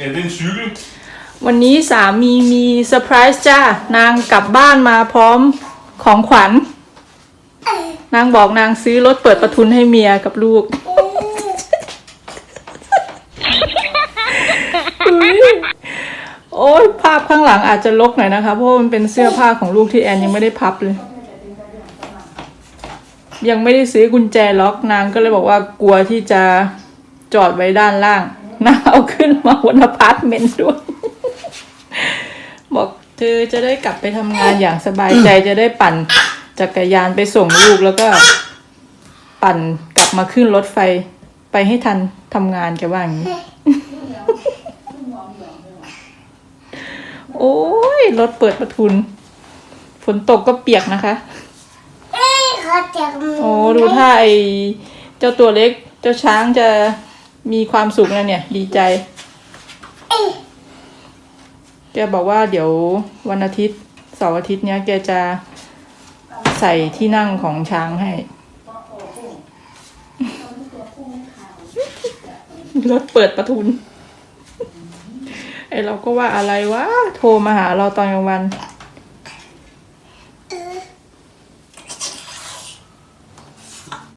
Ja, det er en cykel. วันนี้สามีมีเซอร์ไพรส์จ้านางกลับบ้านมาพร้อมของขวัญ นางบอกนางซื้อรถเปิดประทุนให้เมียกับลูกโอ้ยภาพข้างหลังอาจจะลกหน่อยนะคะ เพราะมันเป็นเสื้อผ้าของลูกที่แอนยังไม่ได้พับเลย ยังไม่ได้ซื้อกุญแจล็อกนางก็เลยบอกว่ากลัวที่จะจอดไว้ด้านล่าง นางเอาขึ้นมาบนอพาร์ตเมนต์ด้วย บอกเธอจะได้กลับไปทำงานอย่างสบายใจจะได้ปั่นจักรยานไปส่งลูกแล้วก็ ปั่นกลับมาขึ้นรถไฟไปให้ทันทำงานแกว่าอย่างนี้ โอ้ยรถเปิดประทุน ฝนตกก็เปียกนะคะเอ้ยเขาจะมือโอ้ดูท่าไอเจ้าตัวเล็กเจ้าช้างจะ มีความสุขนะเนี่ย ดีใจ แกบอกว่าเดี๋ยววันอาทิตย์เสาร์อาทิตย์เนี้ยแกจะใส่ที่นั่งของช้างให้ รถเปิดประทุน ไอเราก็ว่าอะไรวะ โทรมาหาเราตอนกลางวัน